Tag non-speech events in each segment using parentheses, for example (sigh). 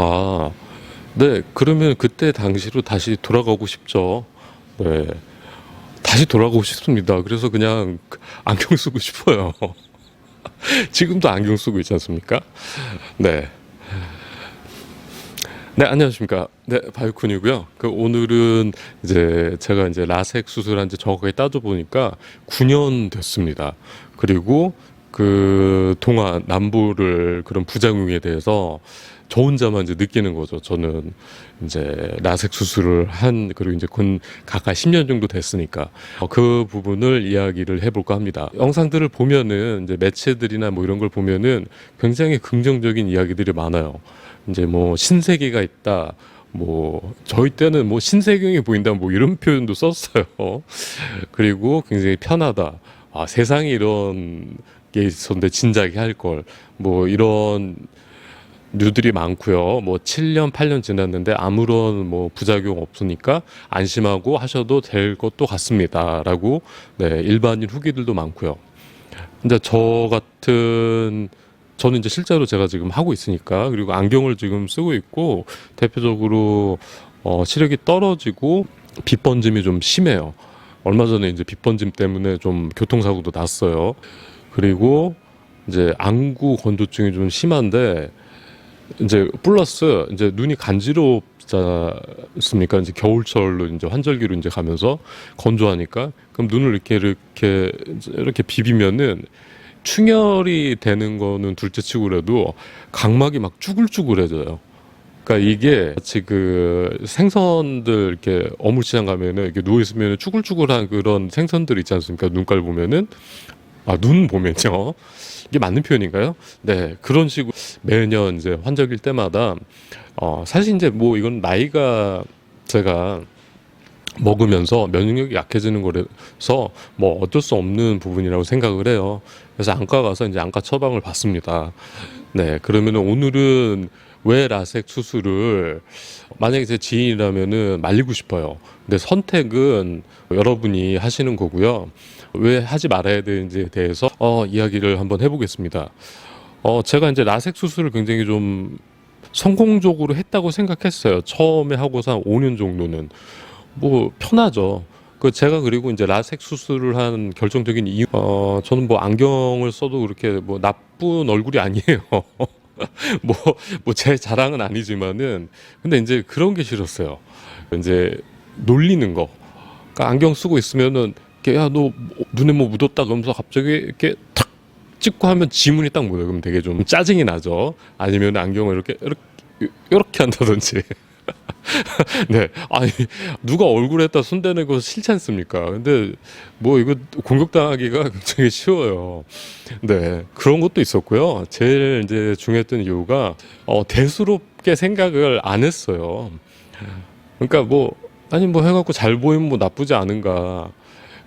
아, 네. 그러면 그때 당시로 다시 돌아가고 싶죠. 네. 다시 돌아가고 싶습니다. 그래서 그냥 안경 쓰고 싶어요. (laughs) 지금도 안경 쓰고 있지 않습니까? 네. 네, 안녕하십니까. 네, 바이쿤이고요. 그 오늘은 이제 제가 이제 라섹 수술한 지 정확하게 따져 보니까 9년 됐습니다. 그리고 그 동안 남부를 그런 부작용에 대해서 저 혼자만 이제 느끼는 거죠. 저는 이제 라섹 수술을 한 그리고 이제 근 가까이 10년 정도 됐으니까 어, 그 부분을 이야기를 해볼까 합니다. 영상들을 보면은 이제 매체들이나 뭐 이런 걸 보면은 굉장히 긍정적인 이야기들이 많아요. 이제 뭐 신세계가 있다. 뭐 저희 때는 뭐 신세경이 보인다 뭐 이런 표현도 썼어요. (laughs) 그리고 굉장히 편하다. 아, 세상에 이런 게 있었는데 진작에 할 걸. 뭐 이런 뉴들이 많고요. 뭐 7년, 8년 지났는데 아무런 뭐 부작용 없으니까 안심하고 하셔도 될 것도 같습니다라고 네, 일반인 후기들도 많고요. 근데 저 같은 저는 이제 실제로 제가 지금 하고 있으니까 그리고 안경을 지금 쓰고 있고 대표적으로 어, 시력이 떨어지고 빛 번짐이 좀 심해요. 얼마 전에 이제 빛 번짐 때문에 좀 교통사고도 났어요. 그리고 이제 안구 건조증이 좀 심한데 이제 플러스 이제 눈이 간지럽잖습니까? 이제 겨울철로 이제 환절기로 이제 가면서 건조하니까 그럼 눈을 이렇게 이렇게 이렇게 비비면은 충혈이 되는 거는 둘째치고라도 각막이 막 쭈글쭈글해져요. 그러니까 이게 마치 그 생선들 이렇게 어물시장 가면은 이렇게 누워 있으면 쭈글쭈글한 그런 생선들 있지 않습니까? 눈깔 보면은 아 눈 보면요. 이게 맞는 표현인가요? 네 그런 식으로 매년 이제 환절기일 때마다 어 사실 이제 뭐 이건 나이가 제가 먹으면서 면역력이 약해지는 거라서 뭐 어쩔 수 없는 부분이라고 생각을 해요. 그래서 안과 가서 이제 안과 처방을 받습니다. 네, 그러면은 오늘은 왜 라섹 수술을 만약에 제 지인이라면은 말리고 싶어요. 근데 선택은 여러분이 하시는 거고요. 왜 하지 말아야 되는지에 대해서 어, 이야기를 한번 해보겠습니다. 어, 제가 이제 라섹 수술을 굉장히 좀 성공적으로 했다고 생각했어요. 처음에 하고서 한 5년 정도는. 뭐 편하죠. 그 제가 그리고 이제 라섹 수술을 한 결정적인 이유 어 저는 뭐 안경을 써도 그렇게 뭐 나쁜 얼굴이 아니에요. (laughs) (laughs) 뭐 뭐 제 자랑은 아니지만은 근데 이제 그런 게 싫었어요. 이제 놀리는 거. 그러니까 안경 쓰고 있으면은 이렇게 야너 눈에 뭐 묻었다 그러면서 갑자기 이렇게 탁 찍고 하면 지문이 딱 묻어요. 그럼 되게 좀 짜증이 나죠. 아니면 안경을 이렇게 이렇게 이렇게 한다든지. (laughs) 네. 아니, 누가 얼굴에다 손대는 거 싫지 않습니까? 근데 뭐 이거 공격당하기가 (laughs) 굉장히 쉬워요. 네. 그런 것도 있었고요. 제일 이제 중요했던 이유가 어, 대수롭게 생각을 안 했어요. 그러니까 뭐, 아니 뭐 해갖고 잘 보이면 뭐 나쁘지 않은가.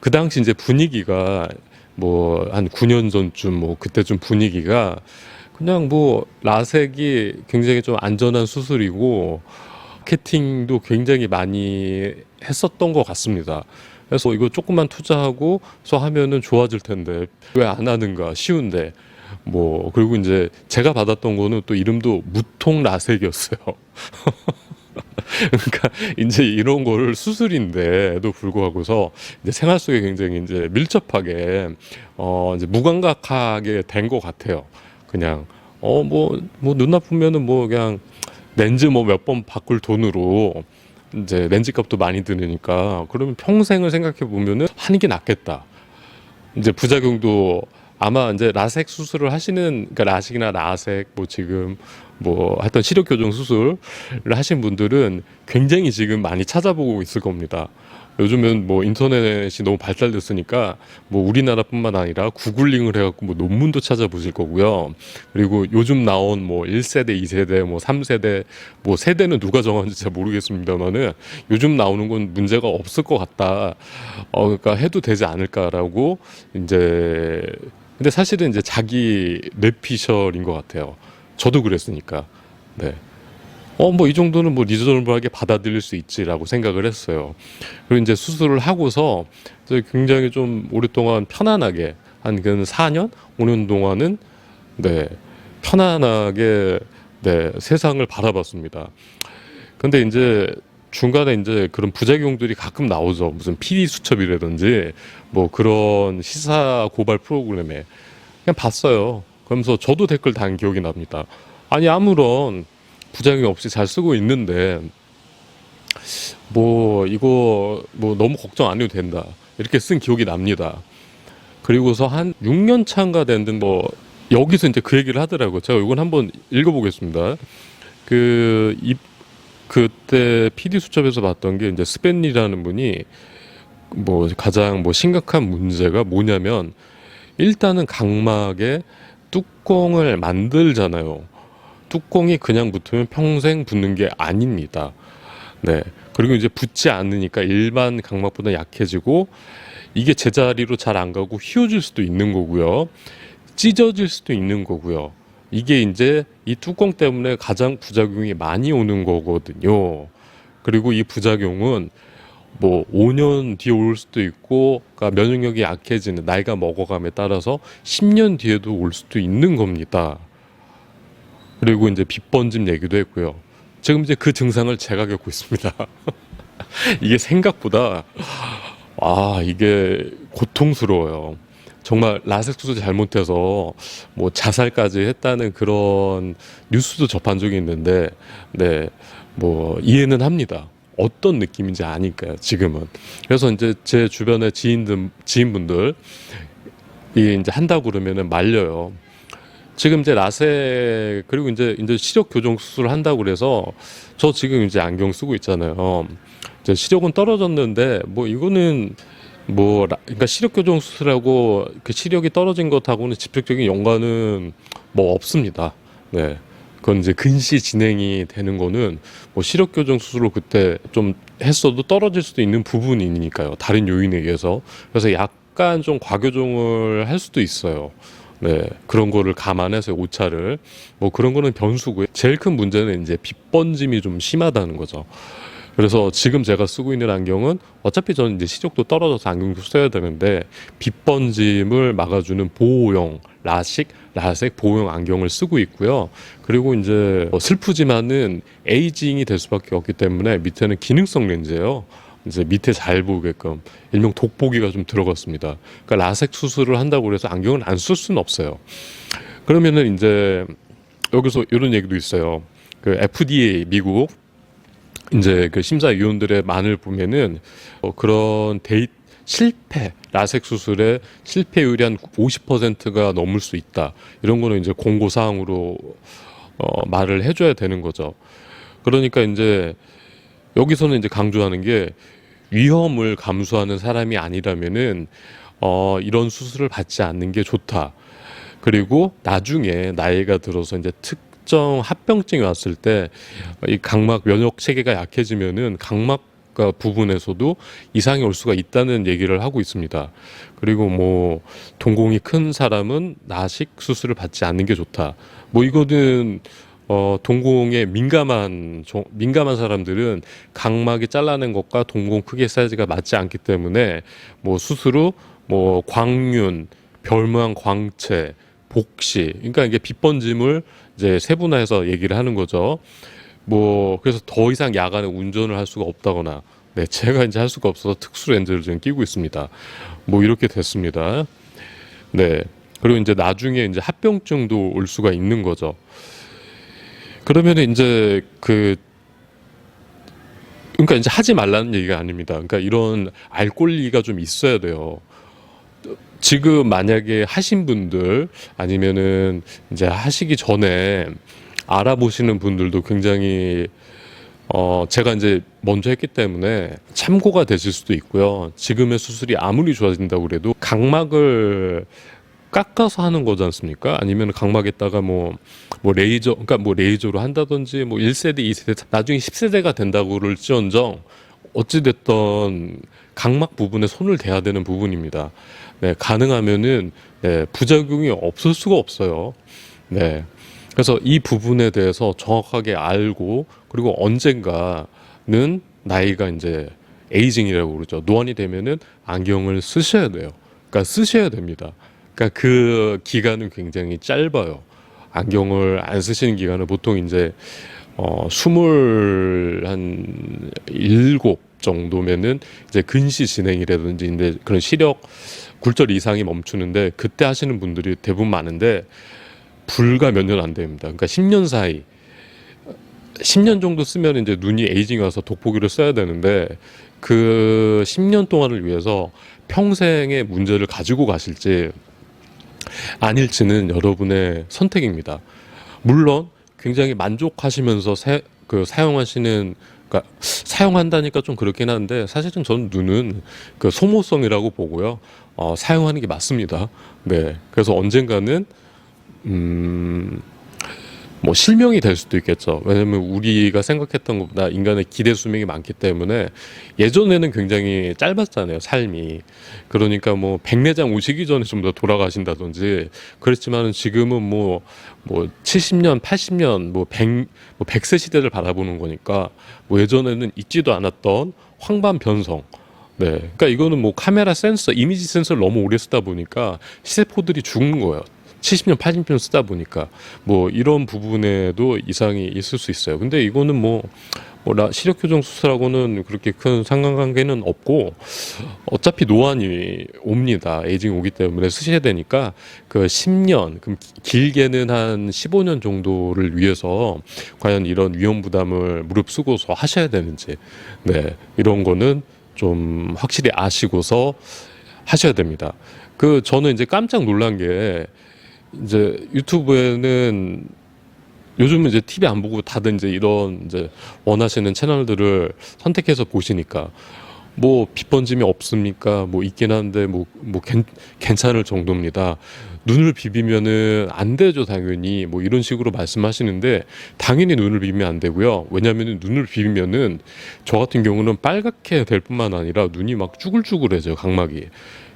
그 당시 이제 분위기가 뭐 한 9년 전쯤 뭐 그때 좀 분위기가 그냥 뭐 라섹이 굉장히 좀 안전한 수술이고 마케팅도 굉장히 많이 했었던 것 같습니다. 그래서 이거 조금만 투자하고 서 하면은 좋아질 텐데 왜 안 하는가 쉬운데 뭐 그리고 이제 제가 받았던 거는 또 이름도 무통 라섹이었어요. (laughs) 그러니까 이제 이런 거를 수술인데도 불구하고서 이제 생활 속에 굉장히 이제 밀접하게 어 이제 무감각하게 된 것 같아요. 그냥 어뭐뭐눈 아프면은 뭐 그냥 렌즈 뭐 몇 번 바꿀 돈으로 이제 렌즈 값도 많이 드니까 그러면 평생을 생각해 보면은 하는 게 낫겠다. 이제 부작용도 아마 이제 라섹 수술을 하시는 그러니까 라식이나 라섹 뭐 지금 뭐 하여튼 시력 교정 수술을 하신 분들은 굉장히 지금 많이 찾아보고 있을 겁니다. 요즘은 뭐 인터넷이 너무 발달됐으니까 뭐 우리나라뿐만 아니라 구글링을 해갖고 뭐 논문도 찾아보실 거고요. 그리고 요즘 나온 뭐 1세대, 2세대, 뭐 3세대, 뭐 세대는 누가 정하는지 잘 모르겠습니다만은 요즘 나오는 건 문제가 없을 것 같다. 어, 그러니까 해도 되지 않을까라고 이제 근데 사실은 이제 자기 뇌피셜인 것 같아요. 저도 그랬으니까. 네. 어, 뭐 이 정도는 뭐 리저너블하게 받아들일 수 있지라고 생각을 했어요. 그리고 이제 수술을 하고서 이제 굉장히 좀 오랫동안 편안하게 한그 4년, 5년 동안은 네, 편안하게 네, 세상을 바라봤습니다. 근데 이제 중간에 이제 그런 부작용들이 가끔 나오죠. 무슨 PD 수첩이라든지 뭐 그런 시사 고발 프로그램에 그냥 봤어요. 그러면서 저도 댓글 단 기억이 납니다. 아니 아무런 부작용 없이 잘 쓰고 있는데 뭐 이거 뭐 너무 걱정 안 해도 된다 이렇게 쓴 기억이 납니다. 그리고서 한 6년 차인가 됐는데 뭐 여기서 이제 그 얘기를 하더라고요. 제가 이건 한번 읽어보겠습니다. 그 이, 그때 PD 수첩에서 봤던 게 이제 스펜이라는 분이 뭐 가장 뭐 심각한 문제가 뭐냐면 일단은 각막에 뚜껑을 만들잖아요. 뚜껑이 그냥 붙으면 평생 붙는 게 아닙니다. 네. 그리고 이제 붙지 않으니까 일반 각막보다 약해지고 이게 제자리로 잘 안 가고 휘어질 수도 있는 거고요. 찢어질 수도 있는 거고요. 이게 이제 이 뚜껑 때문에 가장 부작용이 많이 오는 거거든요. 그리고 이 부작용은 뭐 5년 뒤에 올 수도 있고 그러니까 면역력이 약해지는 나이가 먹어감에 따라서 10년 뒤에도 올 수도 있는 겁니다. 그리고 이제 빗번짐 얘기도 했고요. 지금 이제 그 증상을 제가 겪고 있습니다. (laughs) 이게 생각보다 아 이게 고통스러워요. 정말 라섹 수술 잘못해서 뭐 자살까지 했다는 그런 뉴스도 접한 적이 있는데 네 뭐 이해는 합니다. 어떤 느낌인지 아니까요 지금은 그래서 이제 제 주변의 지인들 지인분들 이 이제 한다고 그러면은 말려요. 지금 이제 라섹 그리고 이제 이제 시력 교정 수술을 한다고 그래서 저 지금 이제 안경 쓰고 있잖아요. 이제 시력은 떨어졌는데 뭐 이거는 뭐 라- 그러니까 시력 교정 수술하고 그 시력이 떨어진 것하고는 직접적인 연관은 뭐 없습니다. 네. 그건 이제 근시 진행이 되는 거는 뭐 시력 교정 수술을 그때 좀 했어도 떨어질 수도 있는 부분이니까요. 다른 요인에 의해서. 그래서 약간 좀 과교정을 할 수도 있어요. 네. 그런 거를 감안해서 오차를 뭐 그런 거는 변수고요. 제일 큰 문제는 이제 빗번짐이 좀 심하다는 거죠. 그래서 지금 제가 쓰고 있는 안경은 어차피 저는 이제 시력도 떨어져서 안경도 써야 되는데 빗번짐을 막아주는 보호용 라식 라섹 보호용 안경을 쓰고 있고요. 그리고 이제 뭐 슬프지만은 에이징이 될 수밖에 없기 때문에 밑에는 기능성 렌즈예요. 이제 밑에 잘 보게끔 일명 돋보기가 좀 들어갔습니다. 그러니까 라섹 수술을 한다고 해서 안경을 안 쓸 수는 없어요. 그러면은 이제 여기서 이런 얘기도 있어요. 그 FDA 미국 이제 그 심사위원들의 만을 보면은 어, 그런 데이 실패 라섹 수술의 실패율이 한 50%가 넘을 수 있다. 이런 거는 이제 공고 사항으로 어, 말을 해줘야 되는 거죠. 그러니까 이제 여기서는 이제 강조하는 게 위험을 감수하는 사람이 아니라면은 어, 이런 수술을 받지 않는 게 좋다. 그리고 나중에 나이가 들어서 이제 특정 합병증이 왔을 때 이 각막 면역 체계가 약해지면은 각막 부분에서도 이상이 올 수가 있다는 얘기를 하고 있습니다. 그리고 뭐 동공이 큰 사람은 나식 수술을 받지 않는 게 좋다. 뭐 이거는 어 동공에 민감한 종- 민감한 사람들은 각막이 잘라낸 것과 동공 크기 사이즈가 맞지 않기 때문에 뭐 수술 후뭐 광륜, 별모양 광채, 복시, 그러니까 이게 빗번짐을 이제 세분화해서 얘기를 하는 거죠. 뭐 그래서 더 이상 야간에 운전을 할 수가 없다거나 네 제가 이제 할 수가 없어서 특수 렌즈를 지금 끼고 있습니다. 뭐 이렇게 됐습니다. 네 그리고 이제 나중에 이제 합병증도 올 수가 있는 거죠. 그러면 이제 그 그러니까 이제 하지 말라는 얘기가 아닙니다. 그러니까 이런 알 권리가 좀 있어야 돼요. 지금 만약에 하신 분들 아니면은 이제 하시기 전에 알아보시는 분들도 굉장히 어 제가 이제 먼저 했기 때문에 참고가 되실 수도 있고요. 지금의 수술이 아무리 좋아진다고 그래도 각막을 깎아서 하는 거지 않습니까? 아니면 각막에다가 뭐, 뭐 레이저, 그러니까 뭐 레이저로 한다든지 뭐 1세대, 2세대, 나중에 10세대가 된다고 그럴지언정 어찌됐던 각막 부분에 손을 대야 되는 부분입니다. 네, 가능하면은 네, 부작용이 없을 수가 없어요. 네. 그래서 이 부분에 대해서 정확하게 알고 그리고 언젠가는 나이가 이제 에이징이라고 그러죠. 노안이 되면은 안경을 쓰셔야 돼요. 그러니까 쓰셔야 됩니다. 그러니까 그 기간은 굉장히 짧아요. 안경을 안 쓰시는 기간은 보통 이제 어 스물 한 일곱 정도면은 이제 근시 진행이라든지 이제 그런 시력 굴절 이상이 멈추는데 그때 하시는 분들이 대부분 많은데 불과 몇 년 안 됩니다. 그러니까 10년 사이 10년 정도 쓰면 이제 눈이 에이징 와서 돋보기를 써야 되는데 그 10년 동안을 위해서 평생의 문제를 가지고 가실지 아닐지는 여러분의 선택입니다. 물론 굉장히 만족하시면서 사, 그 사용하시는 그러니까 사용한다니까 좀 그렇긴 한데 사실은 저는 눈은 그 소모성이라고 보고요. 어, 사용하는 게 맞습니다. 네. 그래서 언젠가는 음, 뭐 실명이 될 수도 있겠죠. 왜냐면 우리가 생각했던 것보다 인간의 기대 수명이 많기 때문에 예전에는 굉장히 짧았잖아요, 삶이. 그러니까 뭐 백내장 오시기 전에 좀 더 돌아가신다든지 그랬지만은 지금은 뭐, 뭐 70년, 80년, 뭐 100, 뭐 100세 시대를 바라보는 거니까 뭐 예전에는 있지도 않았던 황반 변성. 네. 그러니까 이거는 뭐 카메라 센서, 이미지 센서를 너무 오래 쓰다 보니까 시세포들이 죽는 거예요. 70년, 80년 쓰다 보니까 뭐 이런 부분에도 이상이 있을 수 있어요. 근데 이거는 뭐, 뭐 라- 시력 교정 수술하고는 그렇게 큰 상관관계는 없고 어차피 노안이 옵니다. 에이징 오기 때문에 쓰셔야 되니까 그 10년, 그럼 기- 길게는 한 15년 정도를 위해서 과연 이런 위험 부담을 무릅쓰고서 하셔야 되는지 네 이런 거는 좀 확실히 아시고서 하셔야 됩니다. 그 저는 이제 깜짝 놀란 게 이제 유튜브에는 요즘은 이제 TV 안 보고 다들 이제 이런 이제 원하시는 채널들을 선택해서 보시니까 뭐 빗번짐이 없습니까? 뭐 있긴 한데 뭐뭐 괜찮을 정도입니다. 눈을 비비면은 안 되죠, 당연히. 뭐 이런 식으로 말씀하시는데 당연히 눈을 비비면 안 되고요. 왜냐면은 눈을 비비면은 저 같은 경우는 빨갛게 될 뿐만 아니라 눈이 막 쭈글쭈글해져요, 각막이.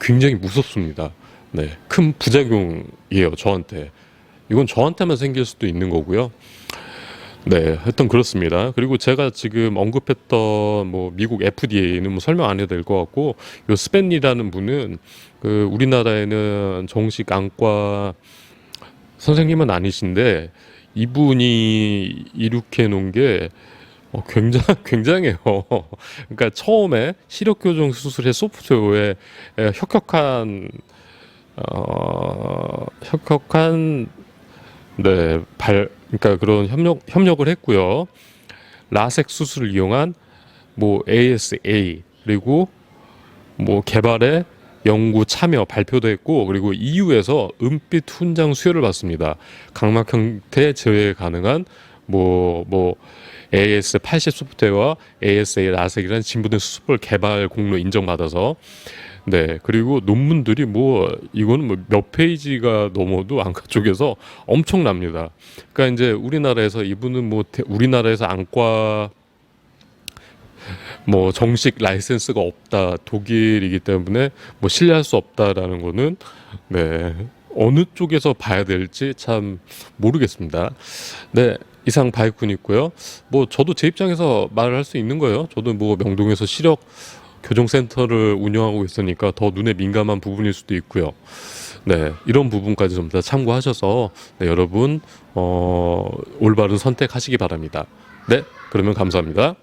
굉장히 무섭습니다. 네. 큰 부작용이에요, 저한테. 이건 저한테만 생길 수도 있는 거고요. 네, 하여튼 그렇습니다. 그리고 제가 지금 언급했던 뭐 미국 FDA는 뭐 설명 안 해도 될 것 같고 요 스펜이라는 분은 그 우리나라에는 정식 안과 선생님은 아니신데 이분이 이룩해 놓은 게 어, 굉장 (laughs) 굉장해요. 그러니까 처음에 시력 교정 수술의 소프트웨어에 에, 혁혁한 어, 혁혁한 네, 발 그러니까 그런 협력 협력을 했고요. 라섹 수술을 이용한 뭐 ASA 그리고 뭐 개발에 연구 참여 발표도 했고 그리고 EU에서 은빛 훈장 수여를 받습니다. 각막 형태 제외 가능한 뭐뭐 AS 80 소프트웨어와 ASA 라섹이라는 진부된 수습을 개발 공로 인정받아서 네 그리고 논문들이 뭐 이거는 뭐 몇 페이지가 넘어도 안과 쪽에서 엄청납니다. 그러니까 이제 우리나라에서 이분은 뭐 대- 우리나라에서 안과 뭐 정식 라이센스가 없다 독일이기 때문에 뭐 신뢰할 수 없다라는 거는 네 어느 쪽에서 봐야 될지 참 모르겠습니다. 네 이상 바이쿤 있고요. 뭐 저도 제 입장에서 말을 할 수 있는 거예요. 저도 뭐 명동에서 시력 교정센터를 운영하고 있으니까 더 눈에 민감한 부분일 수도 있고요. 네, 이런 부분까지 좀 다 참고하셔서 네, 여러분 어, 올바른 선택하시기 바랍니다. 네, 그러면 감사합니다.